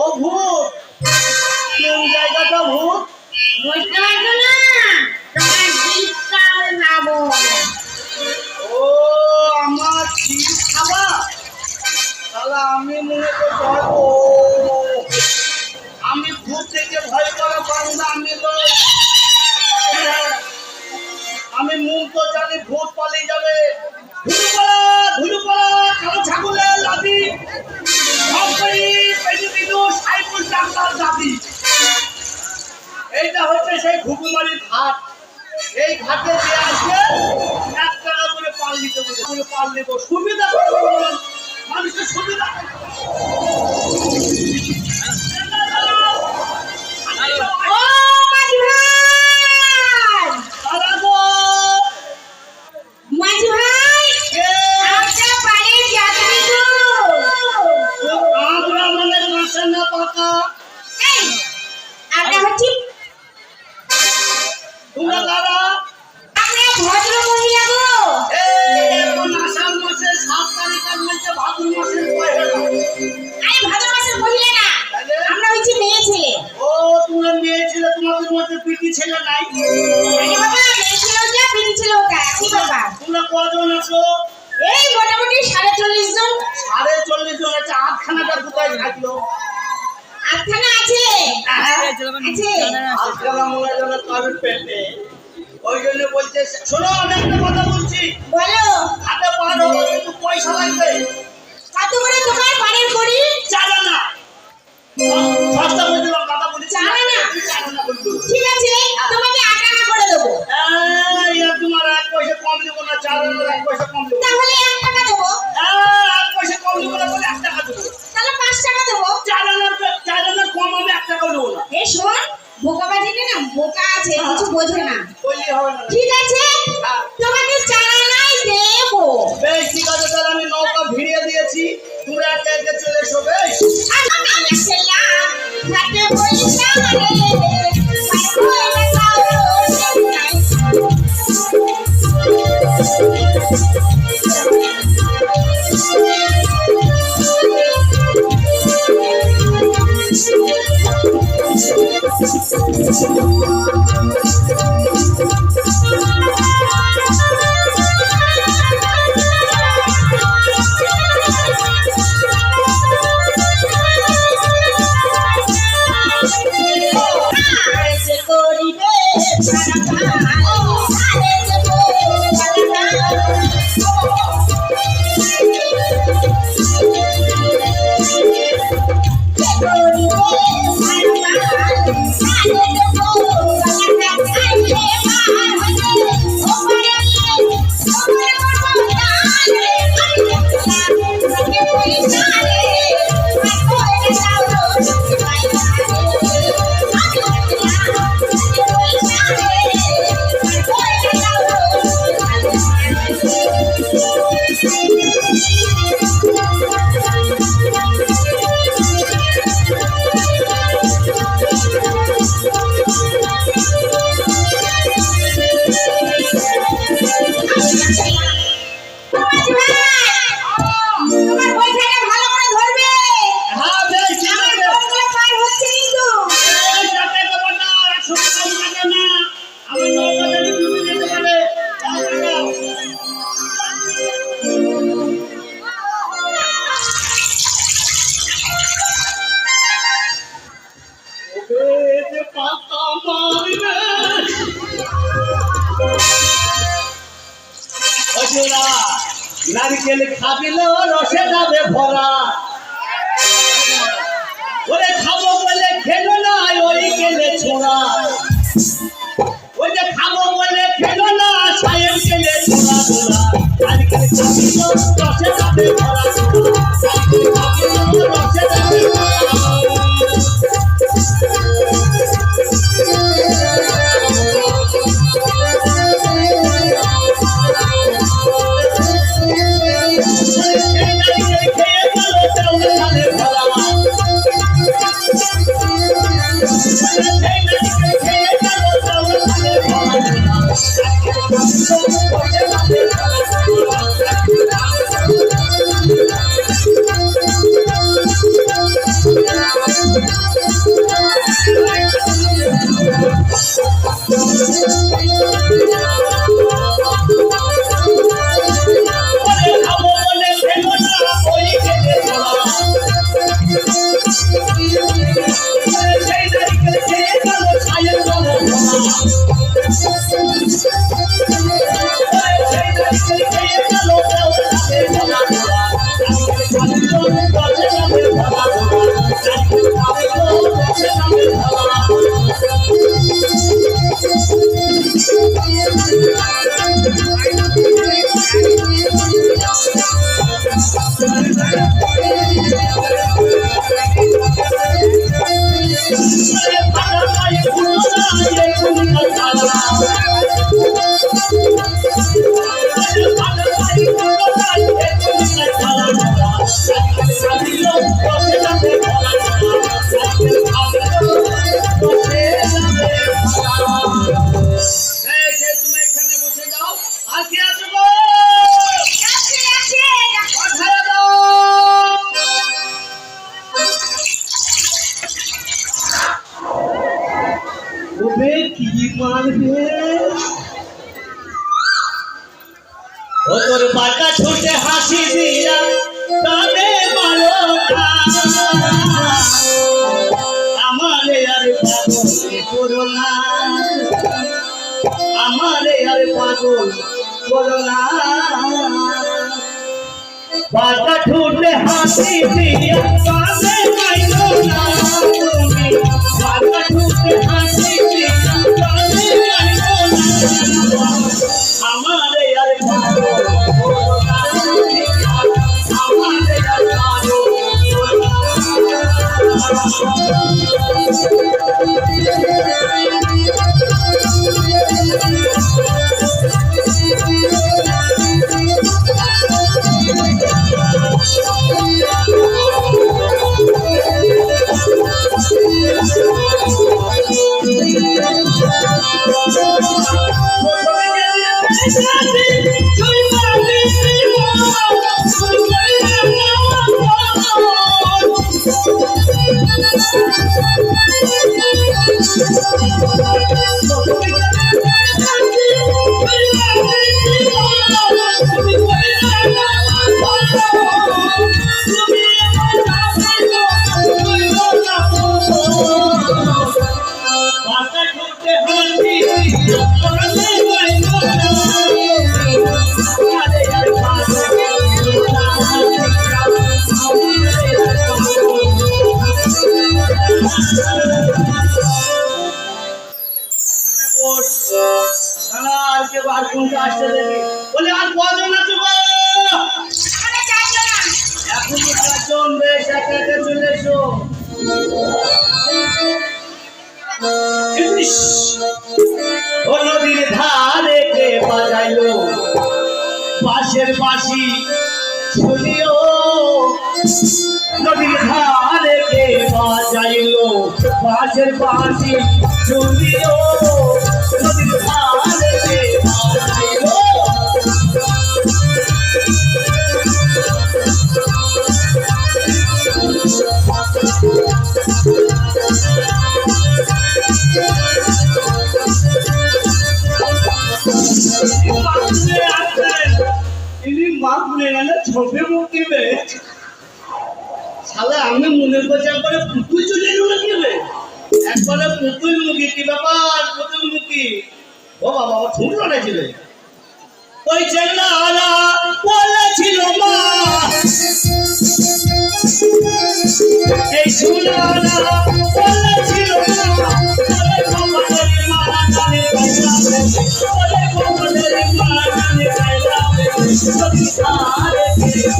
Ô, আলখানা আছে? ওই জন্য বলছে শোনো আমি কথা বলছি। বলো। একটু পয়সা লাগবে। কত করে তোমার করি জানা না। সস্তা করে কথা বলি জানা না। ঠিক আছে তোমাকে আট আনা করে দেবো। তোমার এক পয়সা কম দেবো না চার এক পয়সা কম দেবো। তাহলে এক টাকা দেবো। এক পয়সা কম দেবো না বলে এক টাকা দেবো। তাহলে পাঁচ টাকা দেবো। না। এই শোন না বোকা আছে হ্যাঁ। কিছু হ্যাঁ। তোমাকে চার আনাই বেশ ঠিক আছে তাহলে আমি নৌকা ভিড়িয়ে দিয়েছি। তোমরা একে একে চলে এসো বেশ। Thank you. Thank you. আমার পাশের পাশি শুনিও। নদীর ধারে কে বাজাইলো পাশের পাশি শুনিও। আমি মনে করছি একবারে পুতুল চলে নেবে একবারে পুতুল মুখি, কি ব্যাপার পুতুল মুখি? ও বাবা আমার ঠুঁট লড়াইছিল ওই চেলা বলেছিল মা। এই সুলালা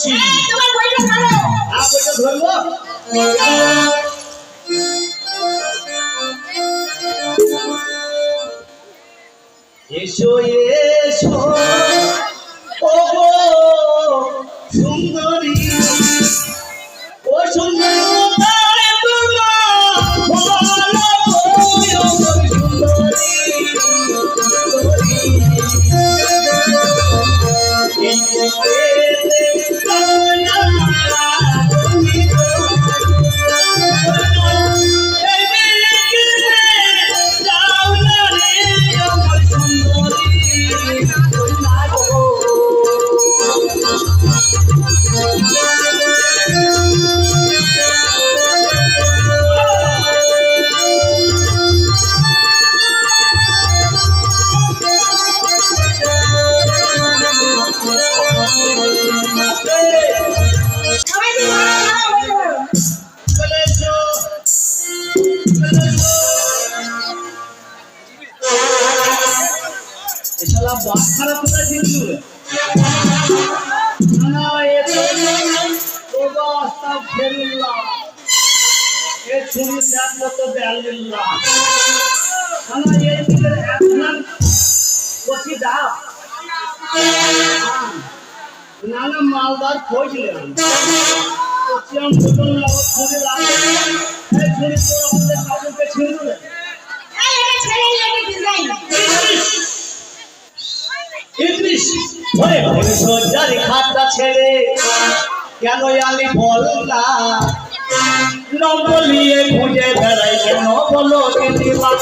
করছি ধরবো এসো এসো। ও সুন্দরী। ও সুন্দরী। খাতা ছেড়ে কেন আমি বললা? নবলিয়ে খুঁজে বেড়াই কেন বলো কেন বলো?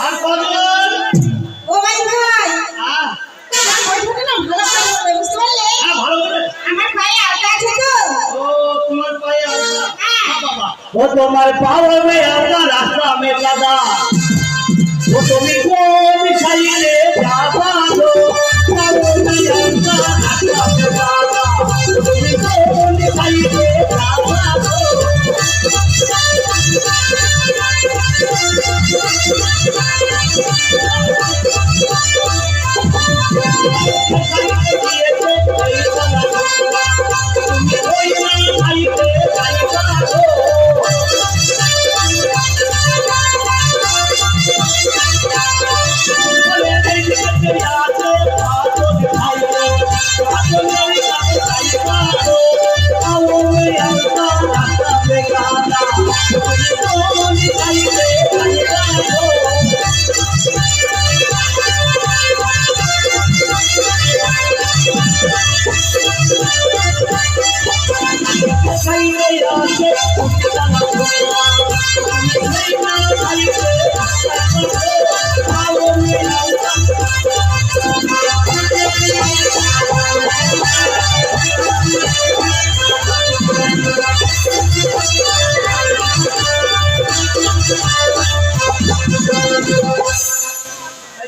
আর কজন ও ভাই ভাই হ্যাঁ পয়সাটা না ভালো করে বলে বুঝতে পারলে হ্যাঁ ভালো করে আমার পায়ে আটা আছে তো ও তোমার পায়ে আটা হ্যাঁ বাবা ও তোমার পাও হবে আটা রাস্তা মে লাগা ও তুমি Yeah.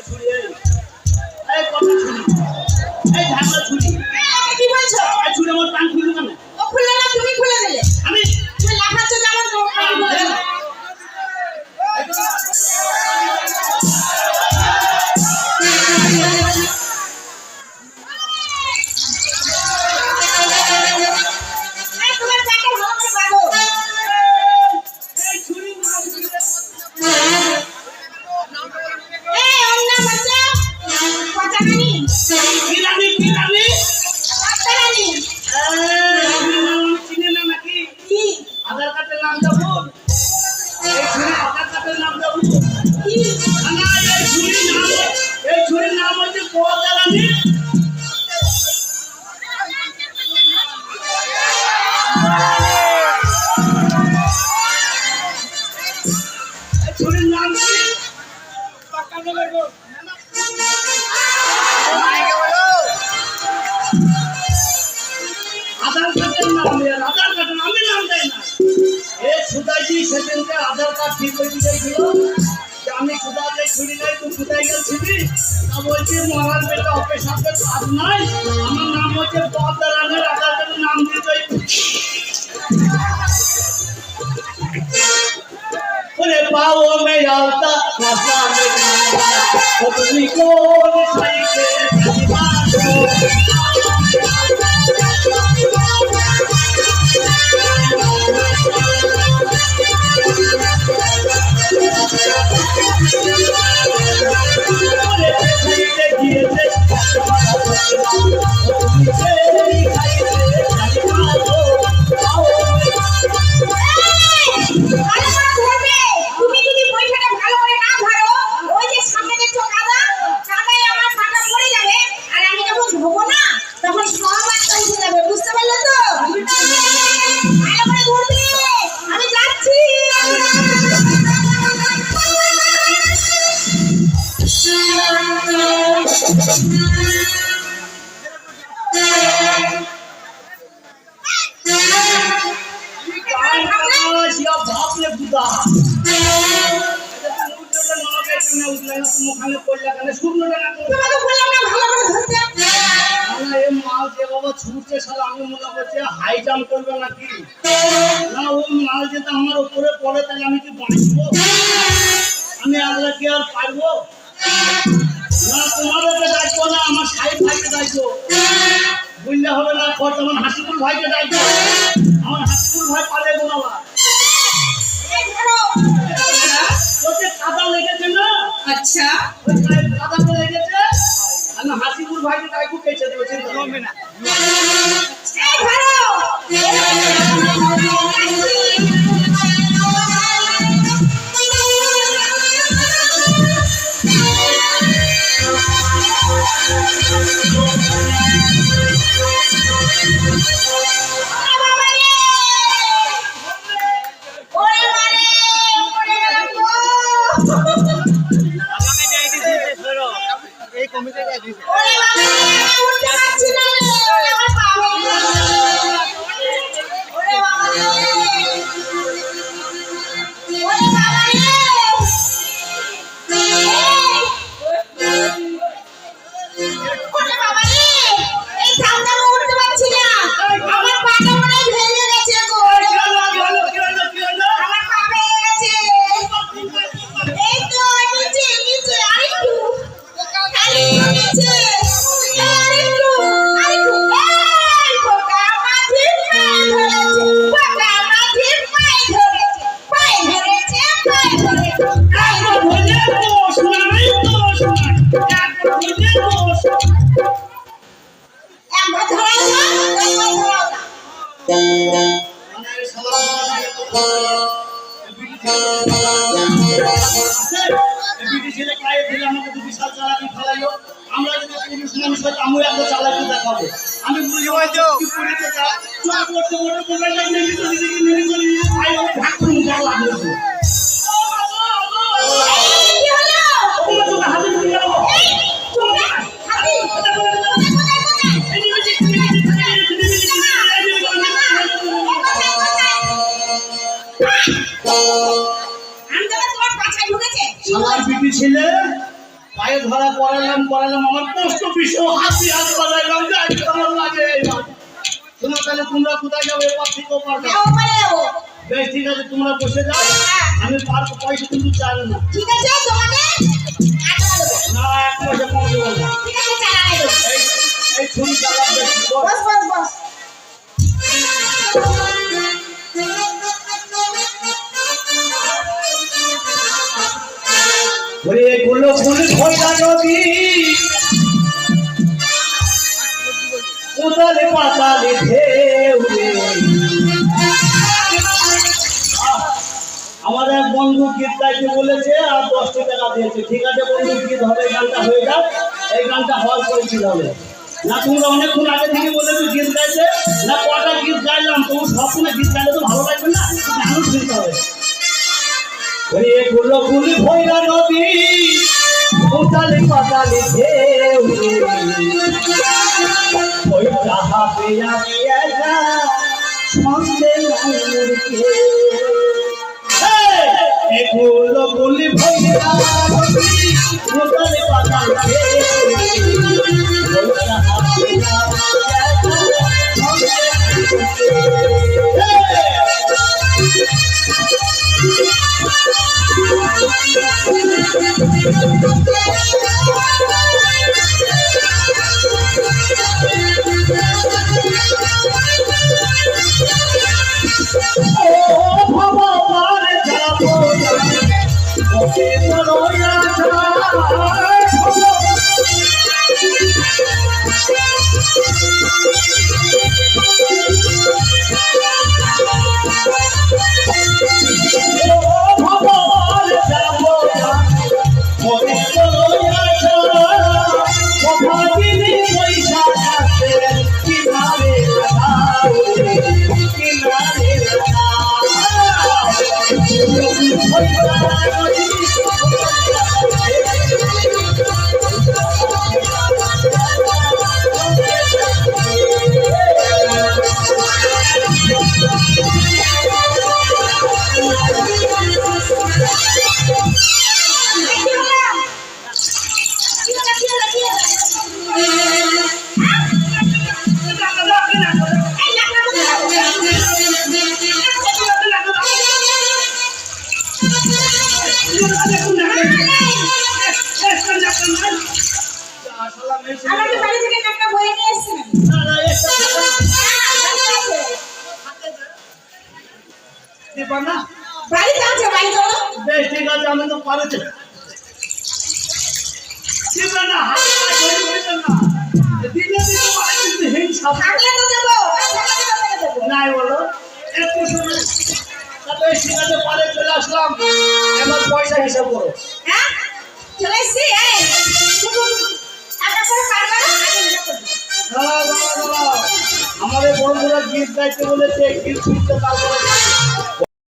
ছুরি এই কথা ছুরি এই ঢাকা ছুরি মুখানে পড়লে কেন শুকনো না তোমাকে বললাম না ভালো করে ধরতে আমরা এই মাল যে বাবা ছুটছে সালা আমি মনে করছি হাই জাম্প করবে নাকি? না ও মাল যেটা আমার উপরে পড়ে তাহলে আমি কি বাঁচবো? আমি আল্লাহ কি আর পারব? না তোমাদেরকে ডাকবো না আমার সাহেব ভাইকে ডাকবো বুঝলে হবে না খরচ আমার হাসিপুর ভাইকে ডাকবো আমার হাসিপুর ভাই পারে গোনাবা ধরো কাদা লেগেছে না? আচ্ছা। ওই কাদাতে লেগেছে? আমি হাসিপুর ভাইকে তাই খুব দেবো চিন্তা করবে না। আমার বিটি ছেলে, পায়ে ধরা পড়ালাম পড়ালাম আমার কষ্ট ভীষণ হাসি হাত বাজাইলাম যাই কেমন লাগে তাহলে তোমরা কোথায় যাবে? এবার থেকে ওপার যাও। যাও পারে যাব। বেশ ঠিক আছে তোমরা বসে যাও। আমি পার পয়সা কিন্তু চাইবে না। ঠিক আছে তোমাকে না এক পয়সা কম দেবো না। ঠিক আছে দেবো। এই ছুরি চালাবে বস বস বস। ওরে গুলো ফুল খোঁজা নদী উদলে পাতালে ঢেউ আমার এক বন্ধু গীত গাইতে বলেছে, আর দশটি টাকা দিয়েছে। ঠিক আছে বন্ধু, গীত হবে এই গানটা হয়ে যাক। এই গানটা হওয়ার পরে হবে? না তোমরা অনেকক্ষণ আগে থেকে বলেছ গীত গাইতে। না, কটা গীত গাইলাম? তুমি সবসময় গীত গাইলে তো ভালো লাগবে না? গানও শুনতে হবে। ওরে গুলো গুলি ভৈরা নদী। উতালি পাতালি ঢেউ ওই আমি একা সন্ধে নাইরকে এগুলো উতালি ঢেউ আমাকে বাড়ি থেকে একটা বই নিয়ে এসেছিলেন বাড়িতে আছে বাড়ি চলো। বেশ ঠিক আছে আমি তো পারে নাই বলো একটু ঠিক আছে পরে চলে আসলাম। এবার পয়সা হিসাব করো। হ্যাঁ? চলে এসছি? এই বড়। আমাদের বন্ধুরা গীত গাইতে বলেছে গীত শুনতে তারপরে